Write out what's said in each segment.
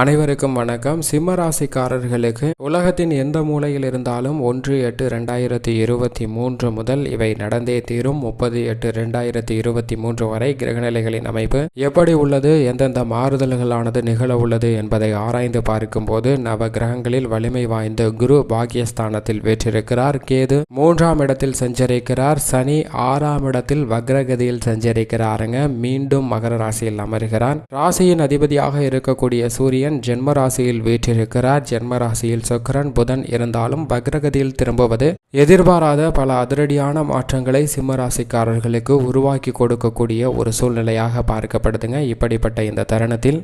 அனைவருக்கும் வணக்கம். சிம்ம ராசிக்காரர்களுக்கு உலகத்தின் எந்த மூலையில் இருந்தாலும் ஒன்று எட்டு ரெண்டாயிரத்தி இருபத்தி மூன்று முதல் இவை நடந்தே தீரும். முப்பது எட்டு ரெண்டாயிரத்தி இருபத்தி மூன்று வரை கிரகநிலைகளின் அமைப்பு எப்படி உள்ளது? எந்தெந்த மாறுதல்களானது நிகழ உள்ளது என்பதை ஆராய்ந்து பார்க்கும்போது நவ கிரகங்களில் வலிமை வாய்ந்த குரு பாக்கியஸ்தானத்தில் வெற்றிருக்கிறார். கேது மூன்றாம் இடத்தில் சஞ்சரிக்கிறார். சனி ஆறாம் இடத்தில் வக்ரகதியில் சஞ்சரிக்கிறாருங்க. மீண்டும் மகர ராசியில் அமர்கிறார். ராசியின் அதிபதியாக இருக்கக்கூடிய சூரியன் சூரியன் ஜென்மராசியில் வீற்றிருக்கிறார். ஜென்மராசியில் சுக்கரன் புதன் இருந்தாலும் வக்ரகதியில் திரும்புவது எதிர்பாராத பல அதிரடியான மாற்றங்களை சிம்மராசிக்காரர்களுக்கு உருவாக்கி கொடுக்கக்கூடிய ஒரு சூழ்நிலையாக பார்க்கப்படுதுங்க. இப்படிப்பட்ட இந்த தருணத்தில்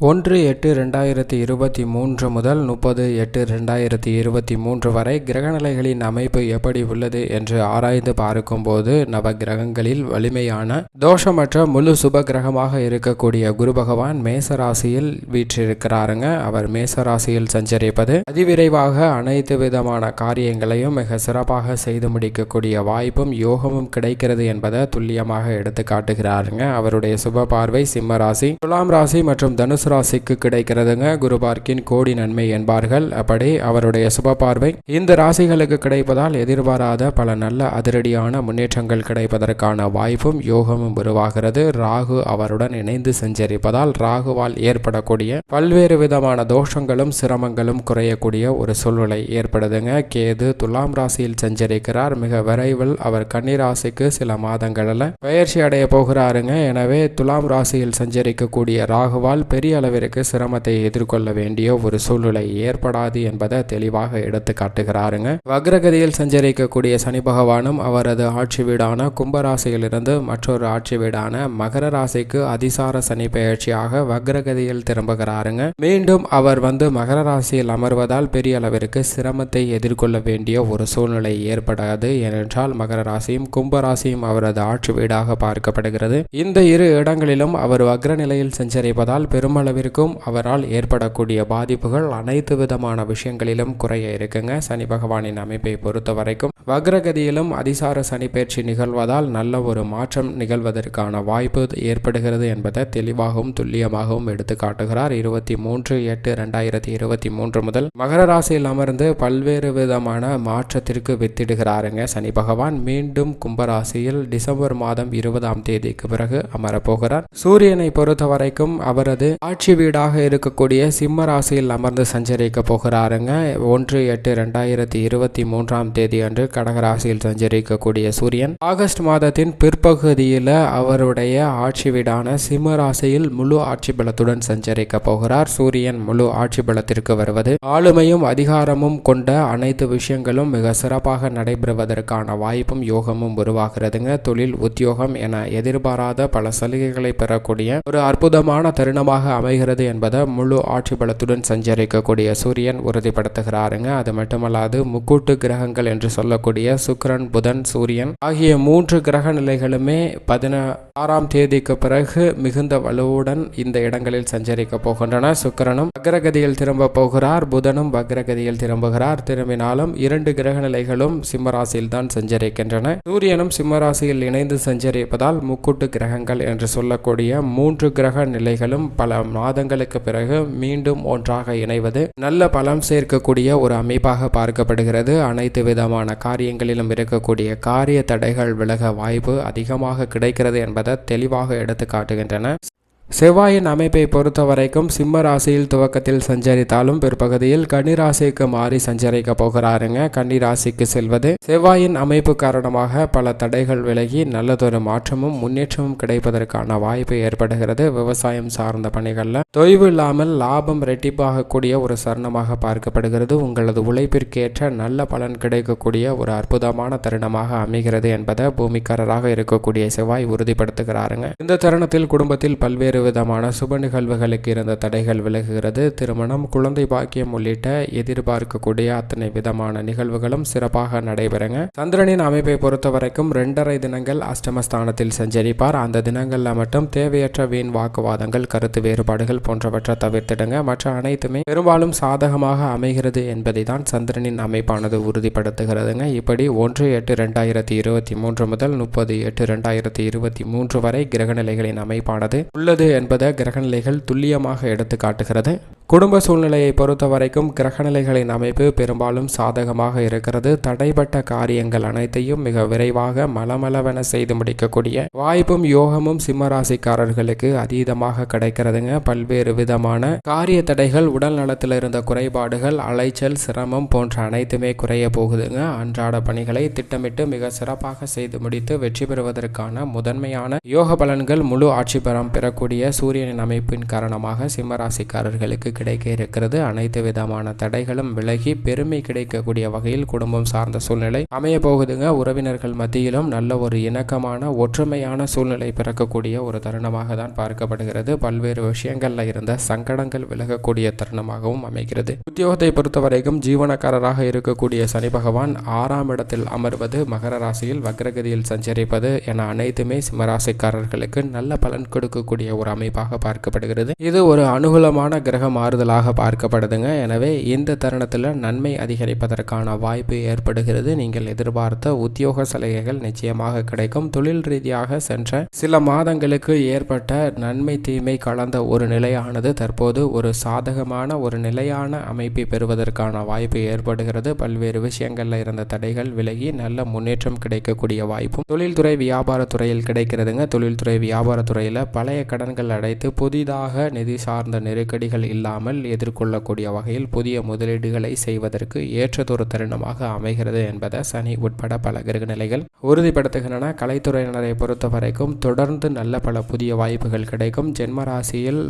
ஒன்று எட்டு ரெண்டாயிரத்தி இருபத்தி மூன்று முதல் முப்பது எட்டு ரெண்டாயிரத்தி இருபத்தி மூன்று வரை கிரகநிலைகளின் அமைப்பு எப்படி உள்ளது என்று ஆராய்ந்து பார்க்கும்போது நவ கிரகங்களில் வலிமையான தோஷமற்ற முழு சுப கிரகமாக இருக்கக்கூடிய குரு பகவான் மேச ராசியில் வீற்றிருக்கிறாருங்க. அவர் மேச ராசியில் சஞ்சரிப்பது அதிவிரைவாக அனைத்து விதமான காரியங்களையும் மிக சிறப்பாக செய்து முடிக்கக்கூடிய வாய்ப்பும் யோகமும் கிடைக்கிறது என்பதை துல்லியமாக எடுத்து காட்டுகிறாருங்க அவருடைய சுப பார்வை சிம்ம ராசி துலாம் ராசி மற்றும் தனுசு ராசிக்கு கிடைக்கிறதுங்க. குரு பார்க்கின் கோடி நன்மை என்பார்கள். அப்படி அவருடைய சுப பார்வை இந்த ராசிகளுக்கு கிடைப்பதால் எதிர்பாராத பல நல்ல அதிரடியான முன்னேற்றங்கள் கிடைப்பதற்கான வாய்ப்பும் யோகமும் உருவாகிறது. ராகு அவருடன் இணைந்து சஞ்சரிப்பதால் ராகுவால் ஏற்படக்கூடிய பல்வேறு விதமான தோஷங்களும் சிரமங்களும் குறையக்கூடிய ஒரு சூழ்நிலை ஏற்படுதுங்க. கேது துலாம் ராசியில் சஞ்சரிக்கிறார். மிக விரைவில் அவர் கன்னிராசிக்கு சில மாதங்களில் பயிற்சி அடைய போகிறாருங்க. எனவே துலாம் ராசியில் சஞ்சரிக்கக்கூடிய ராகுவால் பெரிய பெரிய அளவிற்கு சிரமத்தை எதிர்கொள்ள வேண்டிய ஒரு சூழ்நிலை ஏற்படாது என்பதை தெளிவாக எடுத்து காட்டுகிறாருங்க. வக்ரகதியில் சஞ்சரிக்கக்கூடிய சனி பகவானும் அவரது ஆட்சி வீடான கும்பராசியிலிருந்து மற்றொரு ஆட்சி வீடான மகர ராசிக்கு அதிசார சனி பெயர்ச்சியாக வக்ரகதியில் திரும்புகிறாருங்க. மீண்டும் அவர் வந்து மகர ராசியில் அமர்வதால் பெரிய அளவிற்கு சிரமத்தை எதிர்கொள்ள வேண்டிய ஒரு சூழ்நிலை ஏற்படாது. ஏனென்றால் மகர ராசியும் கும்பராசியும் அவரது ஆட்சி வீடாக பார்க்கப்படுகிறது. இந்த இரு இடங்களிலும் அவர் வக்ர நிலையில் சஞ்சரிப்பதால் பெருமளவிற்கும் அவரால் ஏற்படக்கூடிய பாதிப்புகள் அனைத்து விதமான விஷயங்களிலும் குறைய இருக்குங்க. சனி பகவானின் அமைப்பை பொறுத்த வரைக்கும் வக்ரகதியிலும் அதிசார சனி பயிற்சி நிகழ்வதால் நல்ல ஒரு மாற்றம் நிகழ்வதற்கான வாய்ப்பு ஏற்படுகிறது என்பதை தெளிவாகவும் துல்லியமாகவும் எடுத்து காட்டுகிறார் இருபத்தி மூன்று எட்டு ரெண்டாயிரத்தி இருபத்தி மூன்று முதல் மகர ராசியில் அமர்ந்து பல்வேறு விதமான மாற்றத்திற்கு வித்திடுகிறாருங்க சனி பகவான். மீண்டும் கும்பராசியில் டிசம்பர் மாதம் இருபதாம் தேதிக்கு பிறகு அமரப்போகிறார் சூரியனை பொறுத்த வரைக்கும் அவரது ஆட்சி வீடாக இருக்கக்கூடிய சிம்ம ராசியில் அமர்ந்து சஞ்சரிக்க போகிறாருங்க. ஒன்று எட்டு ரெண்டாயிரத்தி இருபத்தி மூன்றாம் தேதி அன்று கடகராசியில் சஞ்சரிக்கக்கூடிய சூரியன். ஆகஸ்ட் மாதத்தின் பிற்பகுதியில் அவருடைய ஆட்சி வீடான சிம்ம ராசியில் முழு ஆட்சி பலத்துடன் சஞ்சரிக்க போகிறார். சூரியன் முழு ஆட்சி பலத்திற்கு வருவது ஆளுமையும் அதிகாரமும் கொண்ட அனைத்து விஷயங்களும் மிக சிறப்பாக நடைபெறுவதற்கான வாய்ப்பும் யோகமும் உருவாகிறதுங்க. தொழில் உத்தியோகம் என எதிர்பாராத பல சலுகைகளை பெறக்கூடிய ஒரு அற்புதமான தருணமாக அமைகிறது என்பதை முழு ஆட்சி பலத்துடன் சஞ்சரிக்கக்கூடிய சூரியன் உறுதிப்படுத்துகிறாருங்க. அது மட்டுமல்லாது முக்கூட்டு கிரகங்கள் என்று சொல்லக்கூடிய சுக்கிரன் புதன் சூரியன் ஆகிய மூன்று கிரக நிலைகளுமே பதினாறாம் தேதிக்கு பிறகு மிகுந்த வலுவுடன் இந்த இடங்களில் சஞ்சரிக்க போகின்றன. சுக்கிரனும் வக்ரகதியில் திரும்ப போகிறார் புதனும் வக்ரகதியில் திரும்புகிறார். திரும்பினாலும் இரண்டு கிரக நிலைகளும் சிம்மராசியில் தான் சஞ்சரிக்கின்றன. சூரியனும் சிம்மராசியில் இணைந்து சஞ்சரிப்பதால் முக்கூட்டு கிரகங்கள் என்று சொல்லக்கூடிய மூன்று கிரக நிலைகளும் பல மாதங்களுக்கு பிறகு மீண்டும் ஒன்றாக இணைவது நல்ல பலம் சேர்க்கக்கூடிய ஒரு அமைப்பாக பார்க்கப்படுகிறது. அனைத்து விதமான காரியங்களிலும் இருக்கக்கூடிய காரிய தடைகள் விலக வாய்ப்பு அதிகமாக கிடைக்கிறது என்பதை தெளிவாக எடுத்து காட்டுகின்றன செவ்வாயின் அமைப்பை பொறுத்த வரைக்கும் சிம்ம ராசியில் துவக்கத்தில் சஞ்சரித்தாலும் பிற்பகுதியில் கன்னிராசிக்கு மாறி சஞ்சரிக்க போகிறாருங்க. கன்னிராசிக்கு செல்வது செவ்வாயின் அமைப்பு காரணமாக பல தடைகள் விலகி நல்லதொரு மாற்றமும் முன்னேற்றமும் கிடைப்பதற்கான வாய்ப்பு ஏற்படுகிறது. விவசாயம் சார்ந்த பணிகளில் தொய்வு இல்லாமல் லாபம் ரெட்டிப்பாகக்கூடிய ஒரு சரணமாக பார்க்கப்படுகிறது. உங்களது உழைப்பிற்கேற்ற நல்ல பலன் கிடைக்கக்கூடிய ஒரு அற்புதமான தருணமாக அமைகிறது என்பதை பூமிக்காரராக இருக்கக்கூடிய செவ்வாய் உறுதிப்படுத்துகிறாருங்க. இந்த தருணத்தில் குடும்பத்தில் பல்வேறு விதமான சுப நிகழ்வுகளுக்கு இருந்த தடைகள் விலகுகிறது. திருமணம் குழந்தை பாக்கியம் உள்ளிட்ட எதிர்பார்க்கக்கூடிய அத்தனை விதமான நிகழ்வுகளும் சிறப்பாக நடைபெறுங்க. சந்திரனின் அமைப்பை பொறுத்த வரைக்கும் ரெண்டரை தினங்கள் அஷ்டமஸ்தானத்தில் சஞ்சரிப்பார். அந்த தினங்களில் மட்டும் தேவையற்ற வீண் வாக்குவாதங்கள் கருத்து வேறுபாடுகள் போன்றவற்றை தவிர்த்திடுங்க. மற்ற அனைத்துமே பெரும்பாலும் சாதகமாக அமைகிறது என்பதை தான் சந்திரனின் அமைப்பானது உறுதிப்படுத்துகிறதுங்க. இப்படி ஒன்று எட்டு ரெண்டாயிரத்தி இருபத்தி மூன்று முதல் முப்பது எட்டு ரெண்டாயிரத்தி இருபத்தி மூன்று வரை கிரகநிலைகளின் அமைப்பானது உள்ளது. என்பதை கிரகநிலைகள் துல்லியமாக எடுத்து காட்டுகிறது குடும்ப சூழ்நிலையை பொறுத்த வரைக்கும் கிரகநிலைகளின் அமைப்பு பெரும்பாலும் சாதகமாக இருக்கிறது. தடைப்பட்ட காரியங்கள் அனைத்தையும் மிக விரைவாக மலமளவென செய்து முடிக்கக்கூடிய வாய்ப்பும் யோகமும் சிம்மராசிக்காரர்களுக்கு அதீதமாக கிடைக்கிறதுங்க. பல்வேறு விதமான காரிய தடைகள் உடல் நலத்தில் இருந்த குறைபாடுகள் அலைச்சல் சிரமம் போன்ற அனைத்துமே குறைய போகுதுங்க. அன்றாட பணிகளை திட்டமிட்டு மிக சிறப்பாக செய்து முடித்து வெற்றி பெறுவதற்கான முதன்மையான யோக பலன்கள் முழு ஆட்சி பெறம் பெறக்கூடிய சூரியனின் அமைப்பின் காரணமாக சிம்மராசிக்காரர்களுக்கு கிடைக்க இருக்கிறது. அனைத்து விதமான தடைகளும் விலகி பெருமை கிடைக்கக்கூடிய வகையில் குடும்பம் சார்ந்த சூழ்நிலை அமைய போகுதுங்க உறவினர்கள் மத்தியிலும் நல்ல ஒரு இணக்கமான ஒற்றுமையான சூழ்நிலை பிறக்கக்கூடிய ஒரு தருணமாக தான் பார்க்கப்படுகிறது. பல்வேறு விஷயங்கள்ல இருந்த சங்கடங்கள் விலகக்கூடிய தருணமாகவும் அமைகிறது. உத்தியோகத்தை பொறுத்தவரைக்கும் ஜீவனக்காரராக இருக்கக்கூடிய சனி பகவான் ஆறாம் இடத்தில் அமர்வது மகர ராசியில் வக்ரகதியில் சஞ்சரிப்பது என அனைத்துமே சிம்மராசிக்காரர்களுக்கு நல்ல பலன் கொடுக்கக்கூடிய ஒரு அமைப்பாக பார்க்கப்படுகிறது. இது ஒரு அனுகூலமான கிரகமாக மாறுதலாக பார்க்கப்படுதுங்க. எனவே இந்த தருணத்தில் நன்மை அதிகரிப்பதற்கான வாய்ப்பு ஏற்படுகிறது. நீங்கள் எதிர்பார்த்த உத்தியோக சலுகைகள் நிச்சயமாக கிடைக்கும். தொழில் ரீதியாக சென்ற சில மாதங்களுக்கு ஏற்பட்ட நன்மை தீமை கலந்த ஒரு நிலையானது தற்போது ஒரு சாதகமான ஒரு நிலையான அமைப்பை பெறுவதற்கான வாய்ப்பு ஏற்படுகிறது. பல்வேறு விஷயங்களில் இருந்த தடைகள் விலகி நல்ல முன்னேற்றம் கிடைக்கக்கூடிய வாய்ப்பும் தொழில்துறை வியாபாரத்துறையில் கிடைக்கிறதுங்க. தொழில்துறை வியாபாரத்துறையில் பழைய கடன்கள் அடைத்து புதிதாக நிதி சார்ந்த நெருக்கடிகள் இல்லாமல் எதிர்கொள்ளக்கூடிய வகையில் புதிய முதலீடுகளை செய்வதற்கு ஏற்றதொரு தருணமாக அமைகிறது என்பதை சனி உட்பட பல கிரக நிலைகள் உறுதிப்படுத்துகின்றன. கலைத்துறையினரை பொறுத்த வரைக்கும் தொடர்ந்து நல்ல பல புதிய வாய்ப்புகள் கிடைக்கும். ஜென்ம ராசியில்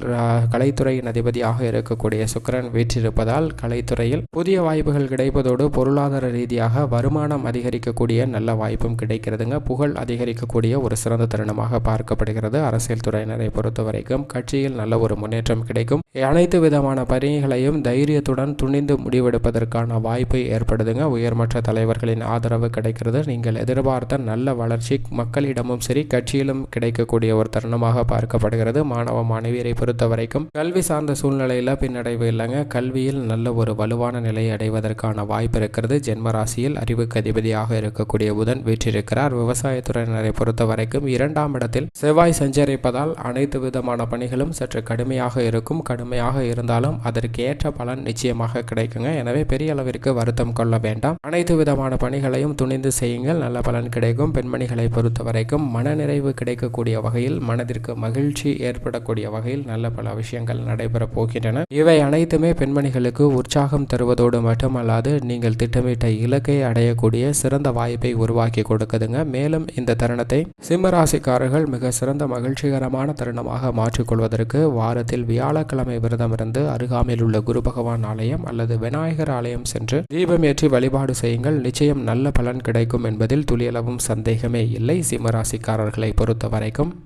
கலைத்துறையின் அதிபதியாக இருக்கக்கூடிய சுக்கிரன் வீற்றிருப்பதால் கலைத்துறையில் புதிய வாய்ப்புகள் கிடைப்பதோடு பொருளாதார ரீதியாக வருமானம் அதிகரிக்கக்கூடிய நல்ல வாய்ப்பும் கிடைக்கிறதுங்க. புகழ் அதிகரிக்கக்கூடிய ஒரு சிறந்த தருணமாக பார்க்கப்படுகிறது. அரசியல் துறையினரை பொறுத்த வரைக்கும் கட்சியில் நல்ல ஒரு முன்னேற்றம் கிடைக்கும். அனைத்து விதமான பணிகளையும் தைரியத்துடன் துணிந்து முடிவெடுப்பதற்கான வாய்ப்பு ஏற்படுதுங்க. உயர்மற்ற தலைவர்களின் ஆதரவு கிடைக்கிறது. நீங்கள் எதிர்பார்த்த நல்ல வளர்ச்சி மக்களிடமும் சரி கட்சியிலும் கிடைக்கக்கூடிய ஒரு தருணமாக பார்க்கப்படுகிறது. மாணவ மாணவியரை பொறுத்த வரைக்கும் கல்வி சார்ந்த சூழ்நிலையில் பின்னடைவு இல்லைங்க. கல்வியில் நல்ல ஒரு வலுவான நிலையை அடைவதற்கான வாய்ப்பு இருக்கிறது. ஜென்ம ராசியில் அறிவுக்கு அதிபதியாக இருக்கக்கூடிய புதன் வீற்றிருக்கிறார். விவசாயத்துறையினரை பொறுத்த வரைக்கும் இரண்டாம் இடத்தில் செவ்வாய் சஞ்சரிப்பதால் அனைத்து விதமான பணிகளும் சற்று கடுமையாக இருக்கும். கடுமையாக இருந்தாலும் அதற்கு ஏற்ற பலன் நிச்சயமாக கிடைக்குங்க. எனவே பெரிய அளவிற்கு வருத்தம் கொள்ள வேண்டாம். அனைத்து விதமான பணிகளையும் துணிந்து செய்யுங்கள். நல்ல பலன் கிடைக்கும். பெண்மணிகளை பொறுத்த வரைக்கும் மனநிறைவு கிடைக்கக்கூடிய வகையில் மனதிற்கு மகிழ்ச்சி ஏற்படக்கூடிய வகையில் நல்ல பல விஷயங்கள் நடைபெற போகின்றன. இவை அனைத்துமே பெண்மணிகளுக்கு உற்சாகம் தருவதோடு மட்டுமல்லாது நீங்கள் திட்டமிட்ட இலக்கை அடையக்கூடிய சிறந்த வாய்ப்பை உருவாக்கி கொடுக்குதுங்க. மேலும் இந்த தருணத்தை சிம்மராசிக்காரர்கள் மிக சிறந்த மகிழ்ச்சிகரமான தருணமாக மாற்றிக்கொள்வதற்கு வாரத்தில் வியாழக்கிழமை விரதம் இருந்து அருகாமையில் உள்ள குரு பகவான் ஆலயம் அல்லது விநாயகர் ஆலயம் சென்று தீபம் ஏற்றி வழிபாடு செய்யுங்கள். நிச்சயம் நல்ல பலன் கிடைக்கும் என்பதில் துளியளவும் சந்தேகமே இல்லை. சிம்மராசிக்காரர்களை பொறுத்த வரைக்கும்